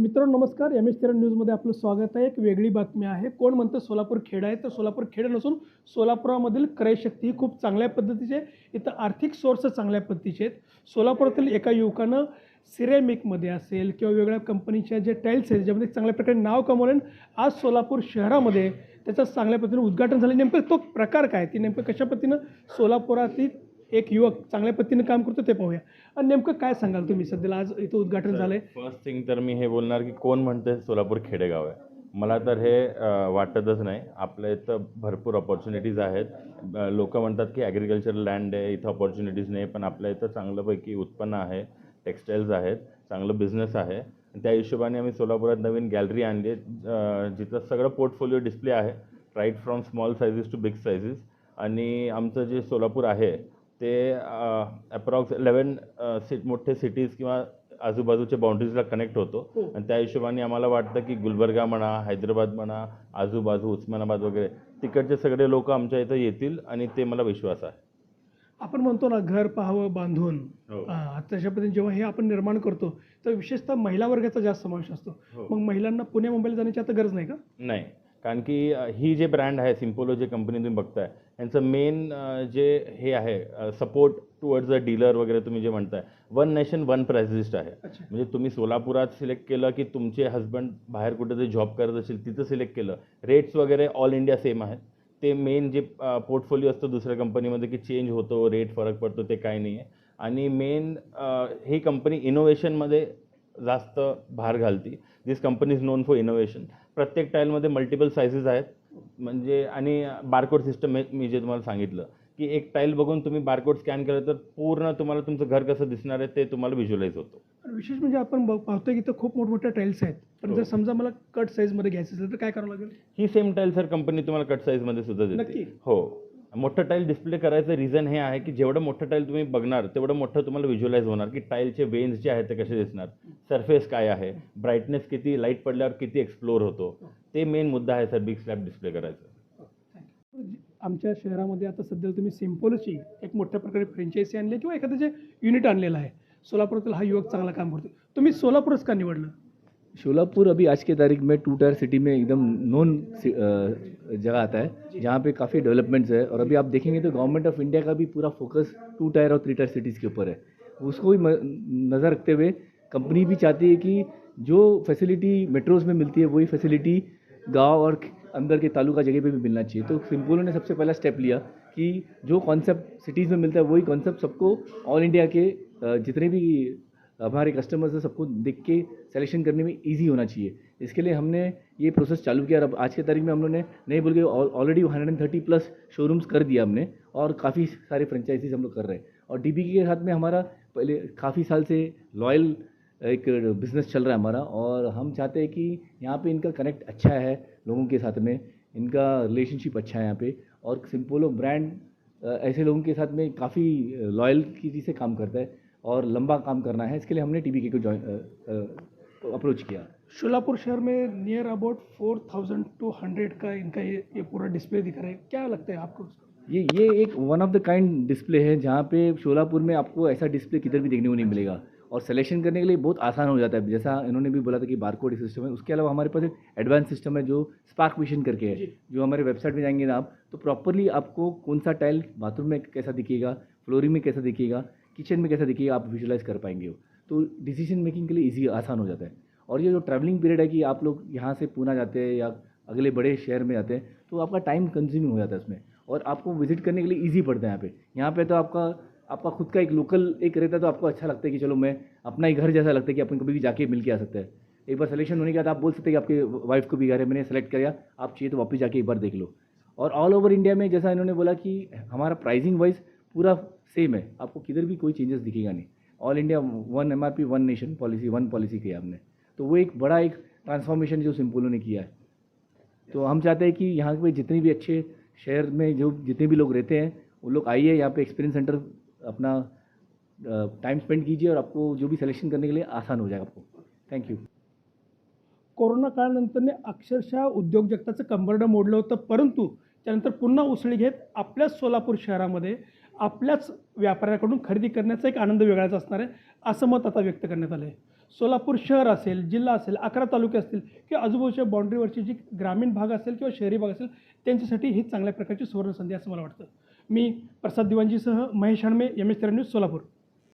मित्रांनो नमस्कार. M S तेरा न्यूजमध्ये आपलं स्वागत आहे. एक वेगळी बातमी आहे. कोण म्हणतं सोलापूर खेड आहे? तर सोलापूर खेड नसून सोलापुरामधील क्रयशक्ती ही खूप चांगल्या पद्धतीची आहे. इथं आर्थिक सोर्स चांगल्या पद्धतीचे आहेत. सोलापुरातील एका युवकानं सिरेमिकमध्ये असेल किंवा वेगवेगळ्या कंपनीच्या जे टाईल्स आहेत ज्यामध्ये चांगल्या प्रकारे नाव कमवलं आज सोलापूर शहरामध्ये त्याचं चांगल्या पद्धतीने उद्घाटन झालं. नेमकं तो प्रकार काय ती नेमकं कशा पद्धतीनं सोलापुरातील एक युवक चांगल्या पद्धतीनं काम करतो ते पाहूया. आणि नेमकं काय सांगाल तुम्ही? सध्याला आज इथं उद्घाटन झालं आहे फर्स्ट थिंग तर मी हे बोलणार की कोण म्हणते सोलापूर खेडेगाव आहे. मला तर हे वाटतच नाही. आपल्या इथं भरपूर ऑपॉर्च्युनिटीज आहेत. लोक म्हणतात की ॲग्रिकल्चर लँड आहे इथं ऑपॉर्च्युनिटीज नाही पण आपल्या इथं चांगल्यापैकी उत्पन्न आहे टेक्स्टाईल्स आहेत चांगलं बिझनेस आहे. त्या हिशोबाने आम्ही सोलापुरात नवीन गॅलरी आणली आहे. जिथं सगळं पोर्टफोलिओ डिस्प्ले आहे. Right from small sizes to big sizes आणि आमचं जे सोलापूर आहे ते अप्रॉक्स इलेवन सिट मोठे सिटीज किंवा आजूबाजूच्या बाउंड्रीजला कनेक्ट होतो हो. आणि त्या हिशोबाने आम्हाला वाटतं की गुलबर्गा म्हणा हैदराबाद म्हणा आजूबाजू उस्मानाबाद वगैरे तिकडचे सगळे लोक आमच्या इथं येतील आणि ते मला विश्वास आहे आपण म्हणतो ना घर पाहावं बांधून हो. तशा पद्धतीने जेव्हा हे आपण निर्माण करतो तर विशेषतः महिला वर्गाचा जास्त समावेश असतो हो. मग महिलांना पुणे मुंबईला जाण्याची आता गरज नाही का नाही कारण की ही जे ब्रँड आहे सिम्पोलो जे कंपनी तुम्ही बघताय यांचं मेन जे हे आहे सपोर्ट टुवर्ड्स अ डीलर वगैरे तुम्ही जे म्हणताय one nation one price list आहे. म्हणजे तुम्ही सोलापुरात सिलेक्ट केलं की तुमचे हस्बंड बाहेर कुठेतरी जॉब करत असेल तिथं सिलेक्ट केलं. रेट्स वगैरे ऑल इंडिया सेम आहेत. ते मेन जे पोर्टफोलिओ असतं दुसऱ्या कंपनीमध्ये की चेंज होतो रेट फरक पडतो ते काही नाही आहे आणि मेन ही कंपनी इनोव्हेशनमध्ये जास्त भार घालती. This company is known for innovation प्रत्येक टाईलमध्ये मल्टिपल सायझेस आहेत. म्हणजे आणि बारकोड सिस्टम मी जे तुम्हाला सांगितलं की एक टाईल बघून तुम्ही बारकोड स्कॅन केलं तर पूर्ण तुम्हाला तुमचं घर कसं दिसणार आहे ते तुम्हाला व्हिज्युअलाइज होतं. विशेष म्हणजे आपण पाहतोय की इथं खूप मोठमोठ्या टाईल्स आहेत. पण जर हो. समजा मला कट साईजमध्ये घ्यायचं असेल तर काय करावं लागेल? ही सेम टाईल सर कंपनी तुम्हाला कट साईजमध्ये सुद्धा? देते. हो. मोठं टाईल डिस्प्ले करायचं रिझन हे आहे की जेवढं मोठं टाईल तुम्ही बघणार तेवढं मोठं तुम्हाला व्हिज्युअलाइज होणार की टाईलचे वेन्स जे आहेत ते कसे दिसणार सरफेस काय आहे ब्राईटनेस किती लाइट पडल्यावर किती एक्सप्लोर होतो. ते मेन मुद्दा आहे सर बिग स्लॅब डिस्प्ले करायचं. आमच्या शहरामध्ये आता सध्या तुम्ही सिम्पोलची एक मोठ्या प्रकारे फ्रँचायसी आणली किंवा एखादं जे युनिट आणलेलं आहे सोलापुरातील हा युवक चांगला काम करतो तुम्ही सोलापूरच का निवडलं? शोलापुर अभी आज के तारीख में टू टायर सिटी में एकदम नोन जगह आता है जहाँ पे काफ़ी डेवलपमेंट्स है। और अभी आप देखेंगे तो गवर्नमेंट ऑफ़ इंडिया का भी पूरा फोकस टू टायर और थ्री टायर सिटीज़ के ऊपर है। उसको भी नज़र रखते हुए कंपनी भी चाहती है कि जो फैसिलिटी मेट्रोज़ में मिलती है वही फैसिलिटी गाँव और अंदर के तालुका जगह पे भी मिलना चाहिए। तो सिम्पोलो ने सबसे पहला स्टेप लिया कि जो कॉन्सेप्ट सिटीज़ में मिलता है वही कॉन्सेप्ट सबको ऑल इंडिया के जितने भी हमारे कस्टमर्स हैं सबको देख के सिलेक्शन करने में इजी होना चाहिए। इसके लिए हमने ये प्रोसेस चालू किया और अब आज के तारीख में हम लोगों ने नहीं बोल के already hundred thirty plus showrooms कर दिया हमने और काफ़ी सारे फ्रेंचाइजीज हम लोग कर रहे हैं। और डी के साथ में हमारा पहले काफ़ी साल से लॉयल एक बिज़नेस चल रहा है हमारा और हम चाहते हैं कि यहाँ पे इनका कनेक्ट अच्छा है लोगों के साथ में, इनका रिलेशनशिप अच्छा है यहाँ पे और सिम्पोलो ब्रांड ऐसे लोगों के साथ में काफ़ी लॉयल्टी से काम करता है। और लंबा काम करना है इसके लिए हमने टी को ज्वाइन अप्रोच किया। सोलापुर शहर में near about four thousand two hundred का इनका ये ये पूरा डिस्प्ले दिख रहा है। क्या लगता है आपको ये ये एक one of the kind display है जहाँ पे शोलापुर में आपको ऐसा डिस्प्ले किधर भी देखने को नहीं मिलेगा। और सिलेक्शन करने के लिए बहुत आसान हो जाता है। जैसा इन्होंने भी बोला था कि बारकोड सिस्टम है उसके अलावा हमारे पास एक एडवांस सिस्टम है जो स्पार्क विशन करके है जो। हमारे वेबसाइट में जाएँगे ना आप तो प्रॉपरली आपको कौन सा टाइल बाथरूम में कैसा दिखेगा फ्लोरिंग में कैसा दिखेगा किचन में कैसा दिखेगा, आप विजुलाइज कर पाएँगे वो। तो डिसीज़न मेकिंग के लिए ईजी आसान हो जाता है। और ये जो ट्रैवलिंग पीरियड है कि आप लोग यहाँ से पूना जाते हैं या अगले बड़े शहर में जाते हैं तो आपका टाइम कंज्यूमिंग हो जाता है उसमें। और आपको विज़िट करने के लिए ईजी पड़ता है यहाँ पे। यहाँ पे तो आपका आपका खुद का एक लोकल एक रहता है तो आपको अच्छा लगता है कि चलो मैं अपना ही घर जैसा लगता है कि अपन कभी भी जाके मिल के आ सकते हैं। एक बार सिलेक्शन होने के बाद आप बोल सकते हैं कि आपके वाइफ को भी घर है, मैंने सेलेक्ट किया आप चाहिए तो वापस जाके एक बार देख लो। और ऑल ओवर इंडिया में जैसा इन्होंने बोला कि हमारा प्राइसिंग वाइज पूरा सेम है, आपको किधर भी कोई चेंजेस दिखेगा नहीं। All India one M R P one nation policy one policy KIA हमने। तो वो एक बड़ा एक ट्रांसफॉर्मेशन जो सिम्पोलो ने किया है। तो हम चाहते हैं कि यहाँ पे जितने भी अच्छे शहर में जो जितने भी लोग रहते हैं, वो लोग आइए, यहाँ पे एक्सपीरियंस सेंटर अपना टाइम स्पेंड कीजिए और आपको जो भी सिलेक्शन करने के लिए आसान हो जाएगा आपको। थैंक यू कोरोना काळानंतरने अक्षरशः उद्योग जगताचं कंबरडं मोडलं होतं, परंतु त्यानंतर पुन्हा उसळी घेत आपल्याच सोलापूर शहरामध्ये आपल्याच व्यापाऱ्याकडून खरेदी करण्याचा एक आनंद वेगळाच असणार आहे असं मत आता व्यक्त करण्यात आलं आहे सोलापूर शहर असेल जिल्हा असेल अकरा तालुके असतील किंवा आजूबाजूच्या बाउंड्रीवरची जी ग्रामीण भाग असेल किंवा शहरी भाग असेल त्यांच्यासाठी ही चांगल्या प्रकारची सुवर्णसंधी असं मला वाटतं. मी Prasad दिवांजीसह Mahesh Hanme M S news Solapur.